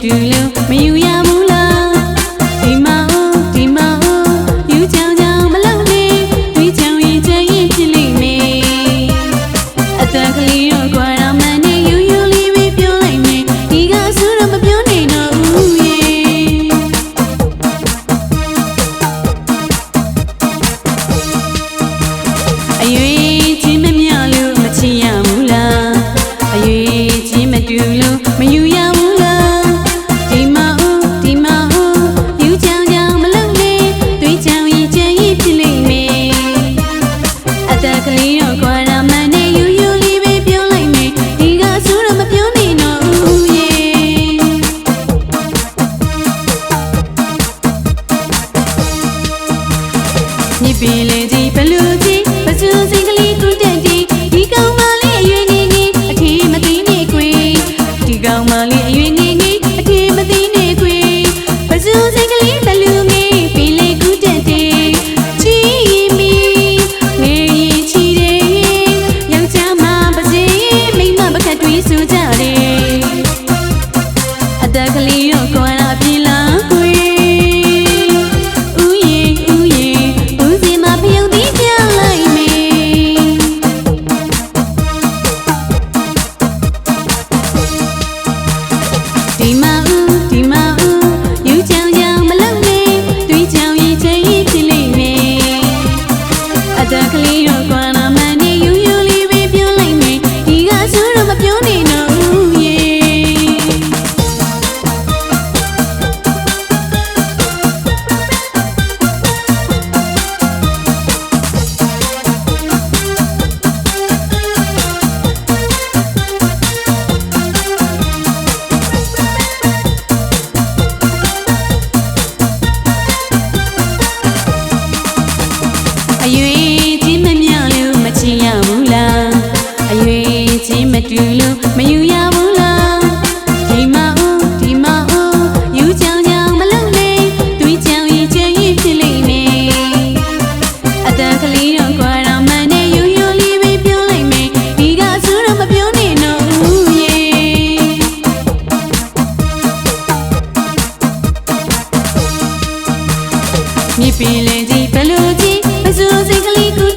to love me မြစ်ပင်လေးကြီးဘလူကြီးပစိုးစိတ်ကလေးကို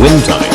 Winter.